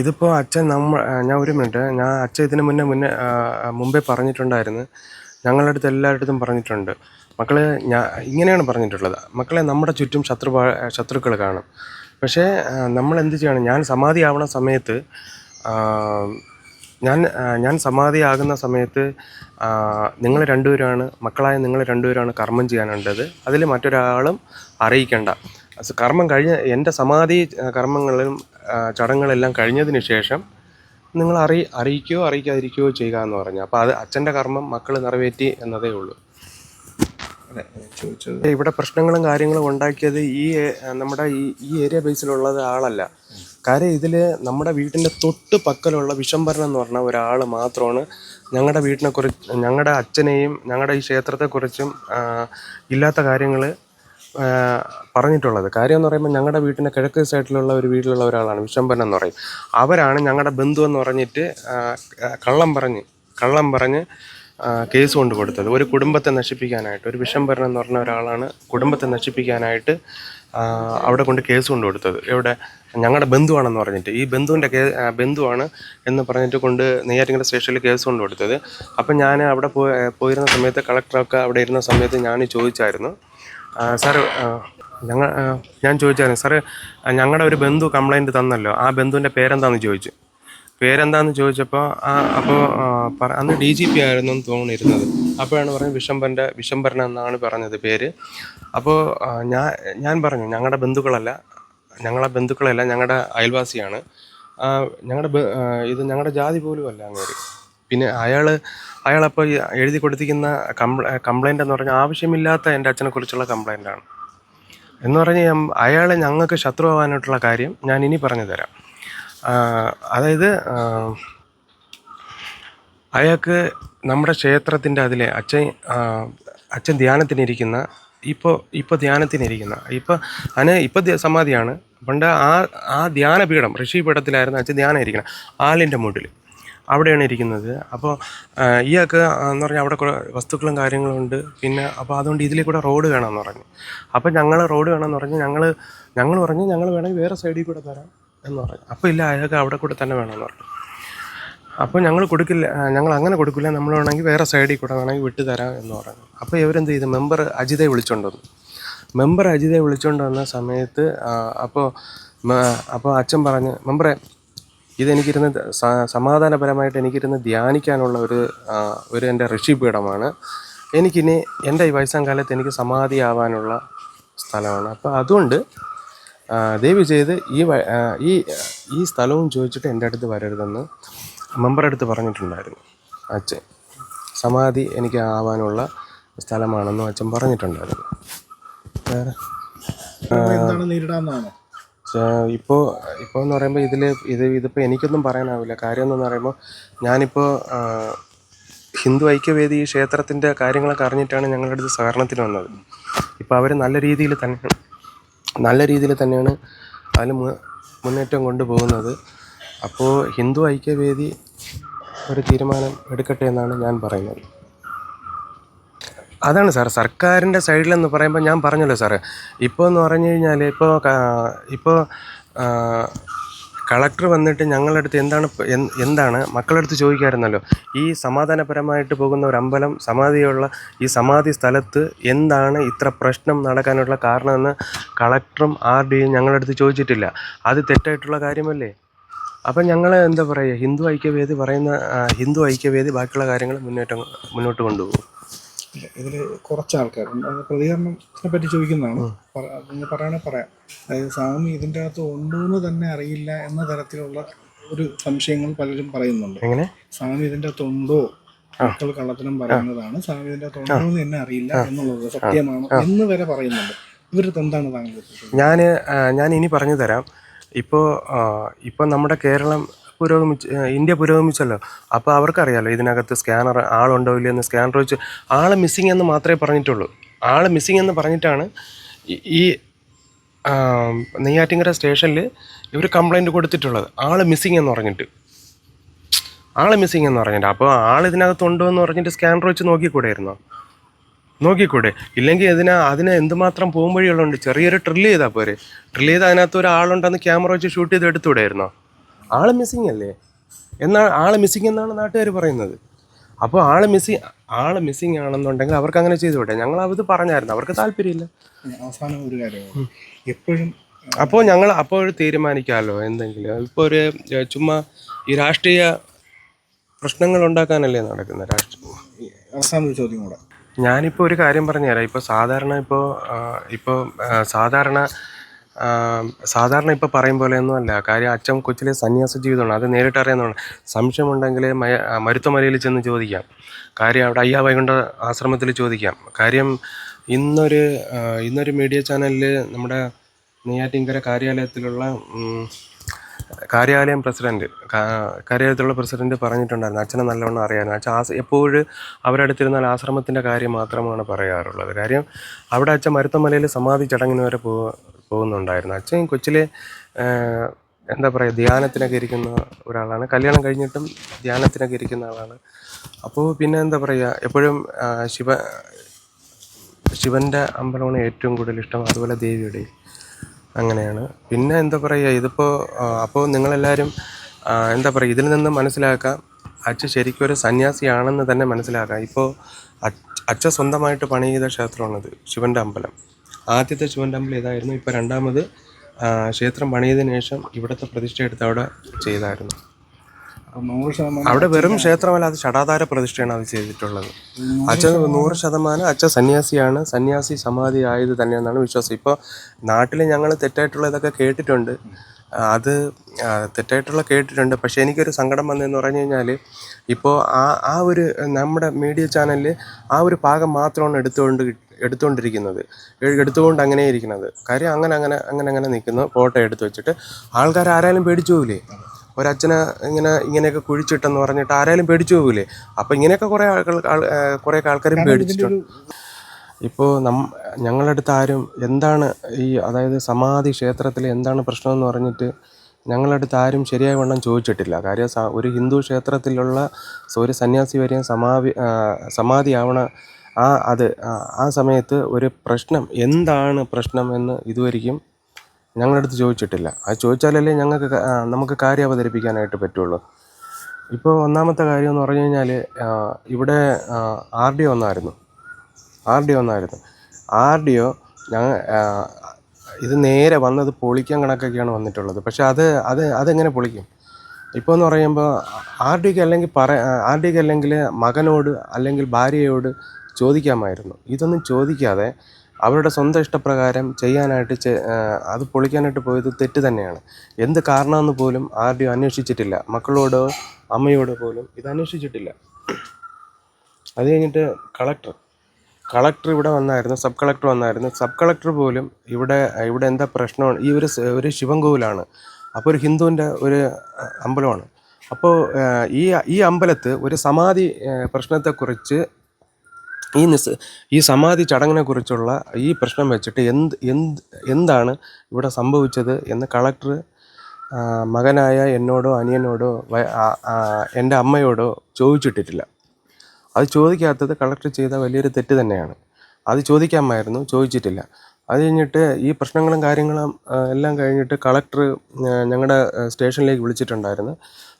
ഇതിപ്പോൾ അച്ഛൻ നമ്മൾ ഞാൻ ഒരു മിനിറ്റ് ഞാൻ അച്ഛൻ ഇതിന് മുന്നേ മുന്നേ മുമ്പേ പറഞ്ഞിട്ടുണ്ടായിരുന്നു. ഞങ്ങളുടെ അടുത്ത് എല്ലായിടത്തും പറഞ്ഞിട്ടുണ്ട്. മക്കളെ ഞാൻ ഇങ്ങനെയാണ് പറഞ്ഞിട്ടുള്ളത്. മക്കളെ നമ്മുടെ ചുറ്റും ശത്രു ശത്രുക്കൾ കാണും. പക്ഷേ നമ്മൾ എന്ത് ചെയ്യണം? ഞാൻ സമാധി ആവണ സമയത്ത് ഞാൻ ഞാൻ സമാധി ആകുന്ന സമയത്ത് നിങ്ങൾ രണ്ടുപേരാണ് മക്കളായ നിങ്ങൾ രണ്ടുപേരാണ് കർമ്മം ചെയ്യാനുള്ളത് അതിൽ മറ്റൊരാളും അറിയിക്കേണ്ട. കർമ്മം കഴിഞ്ഞ എന്റെ സമാധി ആ, കർമ്മങ്ങളും ആ, ചടങ്ങുകളെല്ലാം കഴിഞ്ഞതിന് ശേഷം നിങ്ങൾ അറി അറിയിക്കുകയോ അറിയിക്കാതിരിക്കുകയോ ചെയ്യുക എന്ന് പറഞ്ഞു. അപ്പോൾ അത് അച്ഛന്റെ കർമ്മം മക്കൾ നിറവേറ്റി എന്നതേ ഉള്ളൂ. ചോദിച്ചത്. ഇവിടെ പ്രശ്നങ്ങളും കാര്യങ്ങളും ഉണ്ടാക്കിയത് ഈ നമ്മുടെ ഈ ഈ ഏരിയ ബേസിലുള്ളത് ആളല്ല. കാര്യം ഇതിൽ നമ്മുടെ വീട്ടിന്റെ തൊട്ട് പക്കലുള്ള വിശംഭരൻ എന്ന് പറഞ്ഞ ഒരാൾ മാത്രമാണ് ഞങ്ങളുടെ വീട്ടിനെ കുറിച്ച് ഞങ്ങളുടെ അച്ഛനെയും ഞങ്ങളുടെ ഈ ക്ഷേത്രത്തെക്കുറിച്ചും ഇല്ലാത്ത കാര്യങ്ങൾ പറഞ്ഞിട്ടുള്ളത്. കാര്യം എന്ന് പറയുമ്പോൾ ഞങ്ങളുടെ വീട്ടിന്റെ കിഴക്ക് സൈഡിലുള്ള ഒരു വീട്ടിലുള്ള ഒരാളാണ് വിശംഭരൻ എന്ന് പറയും. അവരാണ് ഞങ്ങളുടെ ബന്ധു എന്ന് പറഞ്ഞിട്ട് കള്ളം പറഞ്ഞ് കള്ളം പറഞ്ഞ് കേസ് കൊണ്ട് കൊടുത്തത്. ഒരു കുടുംബത്തെ നശിപ്പിക്കാനായിട്ട് ഒരു വിഷംഭരൻ എന്ന് പറഞ്ഞ ഒരാളാണ് കുടുംബത്തെ നശിപ്പിക്കാനായിട്ട് അവിടെ കൊണ്ട് കേസ് കൊണ്ട് കൊടുത്തത്. ഇവിടെ ഞങ്ങളുടെ ബന്ധുവാണെന്ന് പറഞ്ഞിട്ട് ഈ ബന്ധുവിന്റെ കേ ബന്ധുവാണ് എന്ന് പറഞ്ഞിട്ട് കൊണ്ട് നെയ്യാറ്റിങ്കര സ്റ്റേഷനിൽ കേസ് കൊണ്ട് കൊടുത്തത്. അപ്പം ഞാൻ അവിടെ പോയി പോയിരുന്ന സമയത്ത് കളക്ടറൊക്കെ അവിടെ ഇരുന്ന സമയത്ത് ഞാൻ ചോദിച്ചായിരുന്നു ആ, ഞങ്ങൾ ഞാൻ ചോദിച്ചായിരുന്നു സാറ് ഞങ്ങളുടെ ഒരു ബന്ധു കംപ്ലൈന്റ് തന്നല്ലോ. ആ ബന്ധുവിന്റെ പേരെന്താണെന്ന് ചോദിച്ചു. പേരെന്താന്ന് ചോദിച്ചപ്പോൾ ആ അപ്പോൾ അന്ന് ഡി ജി പി ആയിരുന്നു എന്ന് തോന്നിയിരുന്നത്. അപ്പോഴാണ് പറഞ്ഞത് വിശംബരന്റെ വിശംബരൻ എന്നാണ് പറഞ്ഞത് പേര്. അപ്പോൾ ഞാൻ ഞാൻ പറഞ്ഞു ഞങ്ങളുടെ ബന്ധുക്കളല്ല ഞങ്ങളെ ബന്ധുക്കളല്ല ഞങ്ങളുടെ അയൽവാസിയാണ്. ഞങ്ങളുടെ ഇത് ഞങ്ങളുടെ ജാതി പോലും അല്ല അങ്ങേര്. പിന്നെ അയാൾ അയാളപ്പോൾ എഴുതി കൊടുത്തിരിക്കുന്ന കംപ്ല എന്ന് പറഞ്ഞാൽ ആവശ്യമില്ലാത്ത എന്റെ അച്ഛനെക്കുറിച്ചുള്ള കംപ്ലൈന്റാണ് എന്ന് പറഞ്ഞാൽ അയാൾ ഞങ്ങൾക്ക് ശത്രുവാകാനായിട്ടുള്ള കാര്യം ഞാൻ ഇനി പറഞ്ഞു തരാം. അതായത് അയാൾക്ക് നമ്മുടെ ക്ഷേത്രത്തിന്റെ അതിലെ അച്ഛൻ അച്ഛൻ ധ്യാനത്തിനിരിക്കുന്ന ഇപ്പോൾ ഇപ്പോൾ ധ്യാനത്തിനിരിക്കുന്ന ഇപ്പോൾ അതിന് ഇപ്പോൾ സമാധിയാണ്. പണ്ട് ആ ആ ധ്യാനപീഠം ഋഷിപീഠത്തിലായിരുന്നു അച്ഛൻ ധ്യാനം ഇരിക്കണം ആലിന്റെ മൂട്ടിൽ അവിടെയാണ് ഇരിക്കുന്നത്. അപ്പോൾ ഇയാൾക്ക് എന്ന് പറഞ്ഞാൽ അവിടെ കുറേ വസ്തുക്കളും കാര്യങ്ങളും ഉണ്ട്. പിന്നെ അപ്പോൾ അതുകൊണ്ട് ഇതിലേ കൂടെ റോഡ് വേണമെന്ന് പറഞ്ഞു. അപ്പോൾ ഞങ്ങൾ റോഡ് വേണമെന്ന് പറഞ്ഞ് ഞങ്ങൾ ഞങ്ങൾ പറഞ്ഞു ഞങ്ങൾ വേണമെങ്കിൽ വേറെ സൈഡിൽ കൂടെ തരാം എന്ന് പറഞ്ഞു. അപ്പോൾ ഇല്ല അയാൾക്ക് അവിടെ കൂടെ തന്നെ വേണമെന്ന് പറഞ്ഞു. അപ്പോൾ ഞങ്ങൾ കൊടുക്കില്ല ഞങ്ങൾ അങ്ങനെ കൊടുക്കില്ല. നമ്മൾ വേണമെങ്കിൽ വേറെ സൈഡിൽ കൂടെ വേണമെങ്കിൽ വിട്ടു തരാം എന്ന് പറഞ്ഞു. അപ്പോൾ ഇവരെന്ത് ചെയ്തു? മെമ്പർ അജിതയെ വിളിച്ചുകൊണ്ട് വന്നു. മെമ്പർ അജിതയെ വിളിച്ചുകൊണ്ട് വന്ന സമയത്ത് അപ്പോൾ അപ്പോൾ അച്ഛൻ പറഞ്ഞ് മെമ്പറെ ഇതെനിക്കിരുന്ന് സമാധാനപരമായിട്ട് എനിക്കിരുന്ന് ധ്യാനിക്കാനുള്ള ഒരു ഒരു എന്റെ ഋഷിപീഠമാണ്. എനിക്കിനി എന്റെ ഈ വയസ്സാം കാലത്ത് എനിക്ക് സമാധിയാവാനുള്ള സ്ഥലമാണ്. അപ്പോൾ അതുകൊണ്ട് ദയവ് ചെയ്ത് ഈ ഈ ഈ സ്ഥലവും ചോദിച്ചിട്ട് എന്റെ അടുത്ത് വരരുതെന്ന് മെമ്പറുടെ അടുത്ത് പറഞ്ഞിട്ടുണ്ടായിരുന്നു. അച്ഛൻ സമാധി എനിക്ക് ആവാനുള്ള സ്ഥലമാണെന്നും അച്ഛൻ പറഞ്ഞിട്ടുണ്ടായിരുന്നു. വേറെ? എന്താണ് നേരിടാന്നാണോ ഇപ്പോൾ ഇപ്പോൾ എന്ന് പറയുമ്പോൾ ഇതിൽ ഇത് ഇതിപ്പോൾ എനിക്കൊന്നും പറയാനാവില്ല. കാര്യം എന്ന് പറയുമ്പോൾ ഞാനിപ്പോൾ ഹിന്ദു ഐക്യവേദി ക്ഷേത്രത്തിന്റെ കാര്യങ്ങളൊക്കെ അറിഞ്ഞിട്ടാണ് ഞങ്ങളുടെ അടുത്ത് സഹകരണത്തിന് വന്നത്. ഇപ്പോൾ അവർ നല്ല രീതിയിൽ തന്നെ നല്ല രീതിയിൽ തന്നെയാണ് അതിൽ മുന്നേറ്റം കൊണ്ടുപോകുന്നത്. അപ്പോൾ ഹിന്ദു ഐക്യവേദി ഒരു തീരുമാനം എടുക്കട്ടെ എന്നാണ് ഞാൻ പറയുന്നത്. അതാണ് സാർ സർക്കാരിന്റെ സൈഡിലെന്ന് പറയുമ്പോൾ ഞാൻ പറഞ്ഞല്ലോ സാറ്. ഇപ്പോൾ എന്ന് പറഞ്ഞു കഴിഞ്ഞാൽ ഇപ്പോൾ ഇപ്പോൾ കളക്ടർ വന്നിട്ട് ഞങ്ങളുടെ അടുത്ത് എന്താണ് എന്താണ് മക്കളുടെ അടുത്ത് ചോദിക്കാമായിരുന്നല്ലോ ഈ സമാധാനപരമായിട്ട് പോകുന്ന ഒരു അമ്പലം സമാധിയുള്ള ഈ സമാധി സ്ഥലത്ത് എന്താണ് ഇത്ര പ്രശ്നം നടക്കാനുള്ള കാരണമെന്ന് കളക്ടറും ആർ ഡിയും ഞങ്ങളുടെ അടുത്ത് ചോദിച്ചിട്ടില്ല. അത് തെറ്റായിട്ടുള്ള കാര്യമല്ലേ? അപ്പം ഞങ്ങൾ എന്താ പറയുക ഹിന്ദു ഐക്യവേദി പറയുന്ന ഹിന്ദു ഐക്യവേദി ബാക്കിയുള്ള കാര്യങ്ങൾ മുന്നേറ്റം മുന്നോട്ട് കൊണ്ടുപോകും. ഇതിൽ കുറച്ച് ആൾക്കാർ പ്രതികരണത്തെ പ്രതികരണത്തിനെ പറ്റി ചോദിക്കുന്നതാണ്. പറയണേ പറയാം. അതായത് സ്വാമി ഇതിന്റെ അകത്ത് ഉണ്ടോ എന്ന് തന്നെ അറിയില്ല എന്ന തരത്തിലുള്ള ഒരു സംശയങ്ങൾ പലരും പറയുന്നുണ്ട്. എങ്ങനെ? സ്വാമി ഇതിന്റെ അകത്ത് ഉണ്ടോ? മക്കൾ കള്ളത്തിനും പറയുന്നതാണ്. സ്വാമി ഇതിന്റെ അകത്ത് ഉണ്ടോ എന്ന് തന്നെ അറിയില്ല എന്നുള്ളത് സത്യമാണ് എന്ന് വരെ പറയുന്നുണ്ട്. ഇവരുടെ എന്താണ് താങ്കൾ ഞാൻ ഞാൻ ഇനി പറഞ്ഞു തരാം ഇപ്പോൾ ഇപ്പോൾ നമ്മുടെ കേരളം പുരോഗമിച്ച് ഇന്ത്യ പുരോഗമിച്ചല്ലോ. അപ്പോൾ അവർക്കറിയാലോ ഇതിനകത്ത് സ്കാനർ ആളുണ്ടോ ഇല്ലയെന്ന് സ്കാനർ വെച്ച് ആൾ മിസ്സിങ് എന്ന് മാത്രമേ പറഞ്ഞിട്ടുള്ളൂ. ആൾ മിസ്സിങ് എന്ന് പറഞ്ഞിട്ടാണ് ഈ- നെയ്യാറ്റിങ്കര സ്റ്റേഷനിൽ ഇവർ കംപ്ലൈന്റ് കൊടുത്തിട്ടുള്ളത്. ആൾ മിസ്സിങ് എന്ന് പറഞ്ഞിട്ട്. ആൾ മിസ്സിങ് എന്ന് പറഞ്ഞിട്ട്. അപ്പോൾ ആൾ ഇതിനകത്തുണ്ടോ എന്ന് പറഞ്ഞിട്ട് സ്കാനർ വെച്ച് നോക്കിക്കൂടായിരുന്നോ നോക്കിക്കൂടെ? ഇല്ലെങ്കിൽ ഇതിന് അതിന് എന്തുമാത്രം പോകുമ്പഴികളുണ്ട് ചെറിയൊരു ഡ്രില്ല് ചെയ്താൽ പോരെ. ഡ്രില്ല് ചെയ്ത് അതിനകത്ത് ഒരാളുണ്ടെന്ന് ക്യാമറ വെച്ച് ഷൂട്ട് ചെയ്ത് എടുത്തുകൂടായിരുന്നോ ആൾ മിസ്സിങ് അല്ലേ? എന്നാ ആൾ മിസ്സിങ് എന്നാണ് നാട്ടുകാർ പറയുന്നത്. അപ്പോൾ ആൾ മിസ്സിങ് ആൾ മിസ്സിങ് ആണെന്നുണ്ടെങ്കിൽ അവർക്ക് അങ്ങനെ ചെയ്തു വിട്ടെ ഞങ്ങൾ അത് പറഞ്ഞായിരുന്നു. അവർക്ക് താല്പര്യമില്ല. അവസാനം ഒരു കാര്യം എപ്പോഴും അപ്പോൾ ഞങ്ങൾ അപ്പോൾ തീരുമാനിക്കാമല്ലോ എന്തെങ്കിലും? ഇപ്പോൾ ഒരു ചുമ്മാ ഈ രാഷ്ട്രീയ പ്രശ്നങ്ങൾ ഉണ്ടാക്കാനല്ലേ നടക്കുന്നത്? രാഷ്ട്രീയ അവസാനം ഒരു ചോദ്യം കൂടെ. ഞാനിപ്പോൾ ഒരു കാര്യം പറഞ്ഞുതരാം. ഇപ്പോൾ സാധാരണ ഇപ്പോൾ ഇപ്പോൾ സാധാരണ സാധാരണ ഇപ്പോൾ പറയും പോലെയൊന്നും അല്ല. കാര്യം അച്ഛൻ കൊച്ചിലെ സന്യാസ ജീവിതമാണ്. അത് നേരിട്ട് അറിയുന്നതാണ്. സംശയമുണ്ടെങ്കിൽ മയ ആ, മരുത്തുമലയിൽ ചെന്ന് ചോദിക്കാം. കാര്യം അവിടെ അയ്യാ വൈകുണ്ഠ ആശ്രമത്തിൽ ചോദിക്കാം. കാര്യം ഇന്നൊരു ഇന്നൊരു മീഡിയ ചാനലിൽ നമ്മുടെ നെയ്യാറ്റിൻകര കാര്യാലയത്തിലുള്ള കാര്യാലയം പ്രസിഡന്റ് കാര്യാലയത്തിലുള്ള പ്രസിഡന്റ് പറഞ്ഞിട്ടുണ്ടായിരുന്നു. അച്ഛനെ നല്ലവണ്ണം അറിയാനും. അച്ഛൻ ആസ് എപ്പോഴും അവരടുത്തിരുന്നാൽ ആശ്രമത്തിന്റെ കാര്യം മാത്രമാണ് പറയാറുള്ളത്. കാര്യം അവിടെ അച്ഛൻ മരുത്തമലയിൽ സമാധി ചടങ്ങിന് വരെ പോ പോകുന്നുണ്ടായിരുന്നു. അച്ഛൻ കൊച്ചിലെ എന്താ പറയുക ധ്യാനത്തിനൊക്കെ ഇരിക്കുന്ന ഒരാളാണ്. കല്യാണം കഴിഞ്ഞിട്ടും ധ്യാനത്തിനൊക്കെ ഇരിക്കുന്ന ആളാണ്. അപ്പോൾ പിന്നെ എന്താ പറയുക എപ്പോഴും ശിവ ശിവന്റെ അമ്പലമാണ് ഏറ്റവും കൂടുതൽ ഇഷ്ടം അതുപോലെ ദേവിയുടെ അങ്ങനെയാണ്. പിന്നെ എന്താ പറയുക ഇതിപ്പോൾ അപ്പോൾ നിങ്ങളെല്ലാവരും എന്താ പറയുക ഇതിൽ നിന്ന് മനസ്സിലാക്കാം. അച്ഛൻ ശരിക്കും ഒരു സന്യാസിയാണെന്ന് തന്നെ മനസ്സിലാക്കാം. ഇപ്പോൾ അച്ഛ സ്വന്തമായിട്ട് പണി ചെയ്ത ക്ഷേത്രമാണിത് ശിവന്റെ അമ്പലം. ആദ്യത്തെ ശിവൻ ടെമ്പിൾ ഇതായിരുന്നു. ഇപ്പോൾ രണ്ടാമത് ക്ഷേത്രം പണിയതിനു ശേഷം ഇവിടുത്തെ പ്രതിഷ്ഠ എടുത്ത് അവിടെ ചെയ്തായിരുന്നു. അവിടെ വെറും ക്ഷേത്രമല്ല അത് ഷടാധാര പ്രതിഷ്ഠയാണ് അത് ചെയ്തിട്ടുള്ളത്. അച്ഛൻ നൂറ് ശതമാനം അച്ഛൻ സന്യാസിയാണ്. സന്യാസി സമാധി ആയത് തന്നെയെന്നാണ് വിശ്വാസം. ഇപ്പോൾ നാട്ടിൽ ഞങ്ങൾ തെറ്റായിട്ടുള്ള ഇതൊക്കെ കേട്ടിട്ടുണ്ട്. അത് തെറ്റായിട്ടുള്ള കേട്ടിട്ടുണ്ട്. പക്ഷേ എനിക്കൊരു സങ്കടം വന്നതെന്ന് പറഞ്ഞു കഴിഞ്ഞാൽ ഇപ്പോൾ ആ ആ ഒരു നമ്മുടെ മീഡിയ ചാനലിൽ ആ ഒരു ഭാഗം മാത്രമാണ് എടുത്തുകൊണ്ട് എടുത്തുകൊണ്ടിരിക്കുന്നത്. എടുത്തുകൊണ്ട് അങ്ങനെ ഇരിക്കുന്നത്. കാര്യം അങ്ങനെ അങ്ങനെ അങ്ങനെ അങ്ങനെ നിൽക്കുന്നു. ഫോട്ടോ എടുത്തു വെച്ചിട്ട് ആൾക്കാർ ആരായാലും പേടിച്ചു പോകില്ലേ ഒരച്ഛനെ ഇങ്ങനെ ഇങ്ങനെയൊക്കെ കുഴിച്ചിട്ടെന്ന് പറഞ്ഞിട്ട് ആരായാലും പേടിച്ചു പോകില്ലേ അപ്പോൾ ഇങ്ങനെയൊക്കെ കുറേ ആൾക്കാർ ആൾ- കുറേ ആൾക്കാരും പേടിച്ചിട്ടുണ്ട്. ഇപ്പോൾ നം ഞങ്ങളടുത്ത് ആരും എന്താണ് ഈ അതായത് സമാധി ക്ഷേത്രത്തിൽ എന്താണ് പ്രശ്നമെന്ന് പറഞ്ഞിട്ട് ഞങ്ങളടുത്ത് ആരും ശരിയായ വണ്ണം ചോദിച്ചിട്ടില്ല. കാര്യം ഒരു ഹിന്ദു ക്ഷേത്രത്തിലുള്ള ഒരു സന്യാസി വരെയും സമാധി സമാധിയാവണ ആ അത് ആ, സമയത്ത് ഒരു പ്രശ്നം എന്താണ് പ്രശ്നം എന്ന് ഇതുവരെയും ഞങ്ങളുടെ അടുത്ത് ചോദിച്ചിട്ടില്ല. അത് ചോദിച്ചാലല്ലേ ഞങ്ങൾക്ക് നമുക്ക് കാര്യം അവതരിപ്പിക്കാനായിട്ട് പറ്റുള്ളൂ. ഇപ്പോൾ ഒന്നാമത്തെ കാര്യം എന്ന് പറഞ്ഞു കഴിഞ്ഞാൽ ഇവിടെ ആർ ഡി ഒന്നായിരുന്നു ആർ ഡി ഒന്നായിരുന്നു ആർ ഡി ഒ ഞങ്ങൾ ഇത് നേരെ വന്നത് പൊളിക്കാൻ കണക്കൊക്കെയാണ് വന്നിട്ടുള്ളത്. പക്ഷേ അത് അത് അതെങ്ങനെ പൊളിക്കും? ഇപ്പോൾ എന്ന് പറയുമ്പോൾ ആർ ഡിക്ക് അല്ലെങ്കിൽ പറ ആർ ഡിക്ക് അല്ലെങ്കിൽ മകനോട് അല്ലെങ്കിൽ ഭാര്യയോട് ചോദിക്കാമായിരുന്നു. ഇതൊന്നും ചോദിക്കാതെ അവരുടെ സ്വന്തം ഇഷ്ടപ്രകാരം ചെയ്യാനായിട്ട് അത് പൊളിക്കാനായിട്ട് പോയത് തെറ്റ് തന്നെയാണ്. എന്ത് കാരണമെന്ന് പോലും ആരുടെയും അന്വേഷിച്ചിട്ടില്ല. മക്കളോടോ അമ്മയോടോ പോലും ഇത് അന്വേഷിച്ചിട്ടില്ല. അത് കഴിഞ്ഞിട്ട് കളക്ടർ. കളക്ടർ ഇവിടെ വന്നായിരുന്നു സബ് കളക്ടർ വന്നായിരുന്നു. സബ് കളക്ടർ പോലും ഇവിടെ ഇവിടെ എന്താ പ്രശ്നമാണ് ഈ ഒരു ഒരു ശിവൻകോവിലാണ്. അപ്പോൾ ഒരു ഹിന്ദുവിന്റെ ഒരു അമ്പലമാണ്. അപ്പോൾ ഈ ഈ അമ്പലത്ത് ഒരു സമാധി പ്രശ്നത്തെക്കുറിച്ച് ഈ നിസ് ഈ സമാധി ചടങ്ങിനെ കുറിച്ചുള്ള ഈ പ്രശ്നം വെച്ചിട്ട് എന്ത് എന്ത് എന്താണ് ഇവിടെ സംഭവിച്ചത് എന്ന് കളക്ടർ മകനായ എന്നോടോ അനിയനോടോ എന്റെ അമ്മയോടോ ചോദിച്ചിട്ടിട്ടില്ല. അത് ചോദിക്കാത്തത് കളക്ടർ ചെയ്ത വലിയൊരു തെറ്റ് തന്നെയാണ്. അത് ചോദിക്കാമായിരുന്നു ചോദിച്ചിട്ടില്ല. അത് കഴിഞ്ഞിട്ട് ഈ പ്രശ്നങ്ങളും കാര്യങ്ങളും എല്ലാം കഴിഞ്ഞിട്ട് കളക്ടർ ഞങ്ങളുടെ സ്റ്റേഷനിലേക്ക് വിളിച്ചിട്ടുണ്ടായിരുന്നു.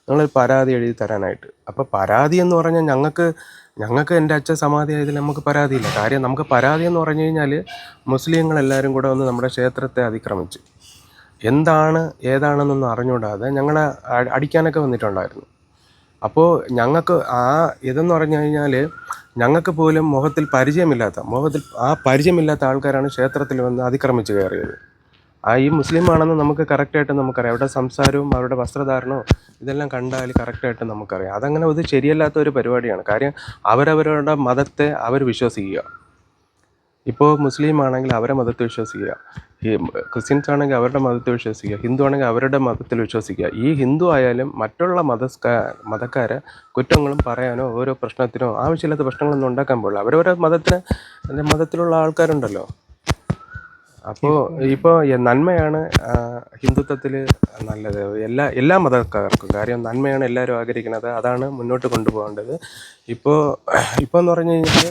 ഞങ്ങൾ പരാതി എഴുതി തരാനായിട്ട്. അപ്പോൾ പരാതി എന്ന് പറഞ്ഞാൽ ഞങ്ങൾക്ക് ഞങ്ങൾക്ക് എന്റെ അച്ഛൻ സമാധി ആയതിൽ നമുക്ക് പരാതിയില്ല. കാര്യം നമുക്ക് പരാതി എന്ന് പറഞ്ഞു കഴിഞ്ഞാൽ മുസ്ലിങ്ങളെല്ലാവരും കൂടെ വന്ന് നമ്മുടെ ക്ഷേത്രത്തെ അതിക്രമിച്ച്. എന്താണ് ഏതാണെന്നൊന്നും അറിഞ്ഞുകൂടാതെ ഞങ്ങളെ അടിക്കാനൊക്കെ വന്നിട്ടുണ്ടായിരുന്നു. അപ്പോൾ ഞങ്ങൾക്ക് ആ ഇതെന്ന് പറഞ്ഞു കഴിഞ്ഞാൽ ഞങ്ങൾക്ക് പോലും മുഖത്തിൽ പരിചയമില്ലാത്ത മുഖത്തിൽ ആ പരിചയമില്ലാത്ത ആൾക്കാരാണ് ക്ഷേത്രത്തിൽ വന്ന് അതിക്രമിച്ച് കയറിയത്. ആ ഈ മുസ്ലിം ആണെന്ന് നമുക്ക് കറക്റ്റായിട്ട് നമുക്കറിയാം. അവരുടെ സംസാരവും അവരുടെ വസ്ത്രധാരണവും ഇതെല്ലാം കണ്ടാൽ കറക്റ്റായിട്ട് നമുക്കറിയാം. അതങ്ങനെ ഒരു ശരിയല്ലാത്ത ഒരു പരിപാടിയാണ്. കാര്യം അവരവരുടെ മതത്തെ അവർ വിശ്വസിക്കുക. ഇപ്പോൾ മുസ്ലിം ആണെങ്കിൽ അവരെ മതത്തിൽ വിശ്വസിക്കുക. ക്രിസ്ത്യൻസ് ആണെങ്കിൽ അവരുടെ മതത്തിൽ വിശ്വസിക്കുക. ഹിന്ദു ആണെങ്കിൽ അവരുടെ മതത്തിൽ വിശ്വസിക്കുക. ഈ ഹിന്ദു ആയാലും മറ്റുള്ള മതസ്കാ മതക്കാരെ കുറ്റങ്ങളും പറയാനോ ഓരോ പ്രശ്നത്തിനോ ആവശ്യമില്ലാത്ത പ്രശ്നങ്ങളൊന്നും ഉണ്ടാക്കാൻ പോകില്ല. അവരവരുടെ മതത്തിന് മതത്തിലുള്ള ആൾക്കാരുണ്ടല്ലോ. അപ്പോൾ ഇപ്പോൾ നന്മയാണ് ഹിന്ദുത്വത്തിൽ നല്ലത്. എല്ലാ എല്ലാ മതക്കാർക്കും കാര്യം നന്മയാണ് എല്ലാവരും ആഗ്രഹിക്കുന്നത്. അതാണ് മുന്നോട്ട് കൊണ്ടുപോകേണ്ടത്. ഇപ്പോ ഇപ്പോൾ എന്ന് പറഞ്ഞു കഴിഞ്ഞാൽ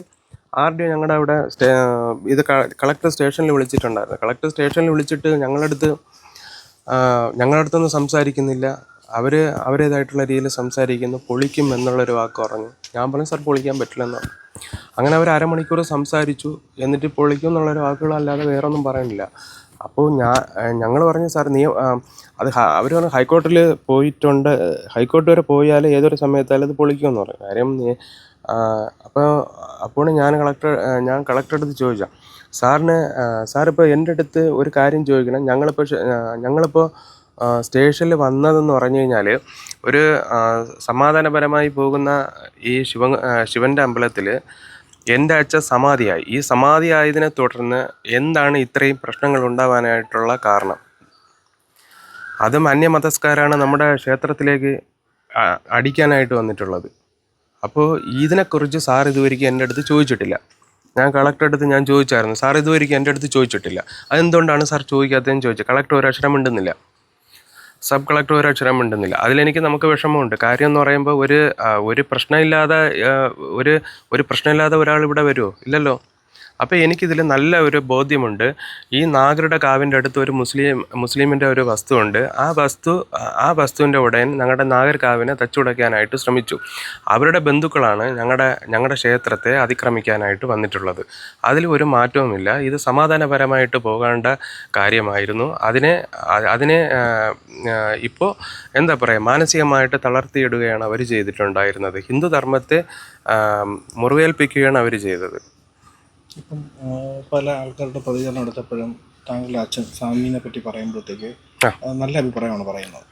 ആർ ഡി ഞങ്ങളുടെ അവിടെ സ്റ്റേ ഇത് കളക്ടർ സ്റ്റേഷനിൽ വിളിച്ചിട്ടുണ്ടായിരുന്നു. കളക്ടർ സ്റ്റേഷനിൽ വിളിച്ചിട്ട് ഞങ്ങളടുത്ത് ഞങ്ങളടുത്തൊന്നും ഞങ്ങളുടെ അടുത്തൊന്നും സംസാരിക്കുന്നില്ല. അവർ അവരേതായിട്ടുള്ള രീതിയിൽ സംസാരിക്കുന്നു പൊളിക്കും എന്നുള്ളൊരു വാക്ക് പറഞ്ഞു ഞാൻ പറഞ്ഞു സാർ പൊളിക്കാൻ പറ്റില്ലെന്ന്. പറഞ്ഞു അങ്ങനെ അവർ അരമണിക്കൂർ സംസാരിച്ചു. എന്നിട്ട് പൊളിക്കും എന്നുള്ളൊരു വാക്കുകളല്ലാതെ വേറെ ഒന്നും പറയണില്ല അപ്പോൾ ഞാൻ ഞങ്ങൾ പറഞ്ഞു സാർ നീ അത് അവർ പറഞ്ഞു ഹൈക്കോർട്ടിൽ പോയിട്ടുണ്ട്. ഹൈക്കോർട്ട് വരെ പോയാൽ ഏതൊരു സമയത്തായാലും അത് പൊളിക്കുമെന്ന് പറഞ്ഞു. കാര്യം അപ്പോൾ അപ്പോൾ ഞാൻ കളക്ടർ ഞാൻ കളക്ടറെ അടുത്ത് ചോദിച്ചാൽ സാറിന് സാറിപ്പോൾ എന്റെ അടുത്ത് ഒരു കാര്യം ചോദിക്കണം. ഞങ്ങളിപ്പോൾ ഞങ്ങളിപ്പോൾ സ്റ്റേഷനിൽ വന്നതെന്ന് പറഞ്ഞു കഴിഞ്ഞാൽ ഒരു സമാധാനപരമായി പോകുന്ന ഈ ശിവ ശിവന്റെ അമ്പലത്തിൽ എന്റെ അച്ഛൻ സമാധിയായി. ഈ സമാധിയായതിനെ തുടർന്ന് എന്താണ് ഇത്രയും പ്രശ്നങ്ങൾ ഉണ്ടാവാനായിട്ടുള്ള കാരണം? അതും അന്യമതസ്കാരാണ് നമ്മുടെ ക്ഷേത്രത്തിലേക്ക് അടിക്കാനായിട്ട് വന്നിട്ടുള്ളത്. അപ്പോൾ ഇതിനെക്കുറിച്ച് സാർ ഇതുവരെയ്ക്കും എന്റെ അടുത്ത് ചോദിച്ചിട്ടില്ല. ഞാൻ കളക്ടറുടെ അടുത്ത് ഞാൻ ചോദിച്ചായിരുന്നു. സാർ ഇതുവരെയ്ക്കും എന്റെ അടുത്ത് ചോദിച്ചിട്ടില്ല. അതെന്തുകൊണ്ടാണ് സാർ ചോദിക്കാത്തതെന്ന് ചോദിച്ചത്? കളക്ടർ ഒരു ഒരക്ഷരം മിണ്ടുന്നില്ല. സബ് കളക്ടർ ഒരു ഒരക്ഷരം മിണ്ടുന്നില്ല അതിലെനിക്ക് നമുക്ക് വിഷമമുണ്ട്. കാര്യം എന്ന് പറയുമ്പോൾ ഒരു ഒരു പ്രശ്നമില്ലാതെ ഒരു ഒരു പ്രശ്നമില്ലാതെ ഒരാൾ ഇവിടെ വരുമോ ഇല്ലല്ലോ. അപ്പോൾ എനിക്കിതിൽ നല്ല ഒരു ബോധ്യമുണ്ട്. ഈ നാഗരുടെ കാവിന്റെ അടുത്ത് ഒരു മുസ്ലിം മുസ്ലിമിന്റെ ഒരു വസ്തുവുണ്ട് ആ വസ്തു ആ വസ്തുവിന്റെ ഉടയൻ ഞങ്ങളുടെ നാഗർ കാവിനെ തച്ചുടയ്ക്കാനായിട്ട് ശ്രമിച്ചു. അവരുടെ ബന്ധുക്കളാണ് ഞങ്ങളുടെ ഞങ്ങളുടെ ക്ഷേത്രത്തെ അതിക്രമിക്കാനായിട്ട് വന്നിട്ടുള്ളത്. അതിൽ ഒരു മാറ്റവുമില്ല. ഇത് സമാധാനപരമായിട്ട് പോകേണ്ട കാര്യമായിരുന്നു. അതിനെ അതിനെ ഇപ്പോൾ എന്താ പറയുക മാനസികമായിട്ട് തളർത്തിയിടുകയാണ് അവർ ചെയ്തിട്ടുണ്ടായിരുന്നത്. ഹിന്ദു ധർമ്മത്തെ മുറിവേൽപ്പിക്കുകയാണ് അവർ ചെയ്തത്. ഇപ്പം പല ആൾക്കാരുടെ പ്രതികരണം എടുത്തപ്പോഴും താങ്കളുടെ അച്ഛൻ സ്വാമീനെ പറ്റി പറയുമ്പോഴത്തേക്ക് നല്ല അഭിപ്രായമാണ് പറയുന്നത്.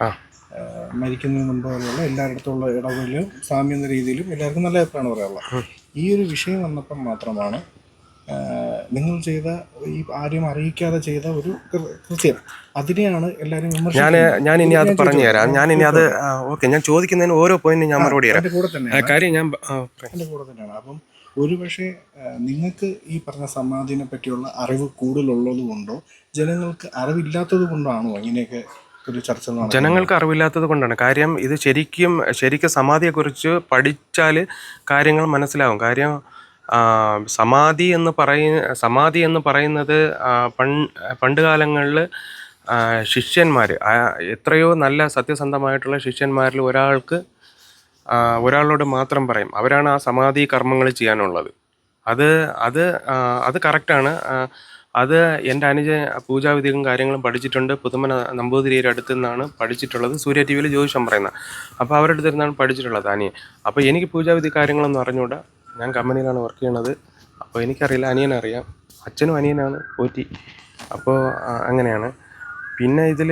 മരിക്കുന്നതിന് മുമ്പ് വരെയുള്ള എല്ലായിടത്തുള്ള ഇടപെടലും സ്വാമി എന്ന രീതിയിലും എല്ലാവർക്കും നല്ല അഭിപ്രായമാണ് പറയാനുള്ളത്. ഈ ഒരു വിഷയം വന്നപ്പം മാത്രമാണ് നിങ്ങൾ ചെയ്ത ഈ ആരും അറിയിക്കാതെ ചെയ്ത ഒരു കൃത്യം. അതിനെയാണ് എല്ലാവരും ഞാൻ ഞാൻ ഇനി അത് പറഞ്ഞു തരാം. ഞാൻ ഇനി അത് ഓക്കെ. ഞാൻ ചോദിക്കുന്നതിന് ഓരോ പോയിന്റും ഞാൻ മറുപടി തരാം. കാര്യം ഞാൻ കൂടെ തന്നെയാണ്. അപ്പം ഒരുപക്ഷെ പക്ഷേ നിങ്ങൾക്ക് ഈ പറഞ്ഞ സമാധിനെ പറ്റിയുള്ള അറിവ് കൂടുതലുള്ളത് കൊണ്ടോ ജനങ്ങൾക്ക് അറിവില്ലാത്തത് കൊണ്ടാണോ ഇങ്ങനെയൊക്കെ ഒരു ചർച്ച? ജനങ്ങൾക്ക് അറിവില്ലാത്തത് കൊണ്ടാണ് കാര്യം ഇത് ശരിക്കും ശരിക്കും സമാധിയെക്കുറിച്ച് പഠിച്ചാൽ കാര്യങ്ങൾ മനസ്സിലാവും കാര്യം സമാധി എന്ന് പറയ സമാധി എന്ന് പറയുന്നത് പണ്ട് കാലങ്ങളിൽ ശിഷ്യന്മാർ എത്രയോ നല്ല സത്യസന്ധമായിട്ടുള്ള ശിഷ്യന്മാരിൽ ഒരാൾക്ക് ഒരാളോട് മാത്രം പറയും. അവരാണ് ആ സമാധി കർമ്മങ്ങൾ ചെയ്യാനുള്ളത്. അത് അത് അത് കറക്റ്റാണ് അത് എന്റെ അനുജ പൂജാവിധികളും കാര്യങ്ങളും പഠിച്ചിട്ടുണ്ട്. പുതുമന നമ്പൂതിരിയുടെ അടുത്തു നിന്നാണ് പഠിച്ചിട്ടുള്ളത്. സൂര്യ ടി വിയിൽ ജ്യോതിഷം പറയുന്നത് അപ്പോൾ അവരുടെ അടുത്ത് നിന്നാണ് പഠിച്ചിട്ടുള്ളത് അനിയൻ. അപ്പോൾ എനിക്ക് പൂജാവിധി കാര്യങ്ങളൊന്നും അറിഞ്ഞുകൂടാ. ഞാൻ കമ്പനിയിലാണ് വർക്ക് ചെയ്യണത് അപ്പോൾ എനിക്കറിയില്ല അനിയനറിയാം അച്ഛനും അനിയനാണ് പോറ്റി. അപ്പോൾ അങ്ങനെയാണ്. പിന്നെ ഇതിൽ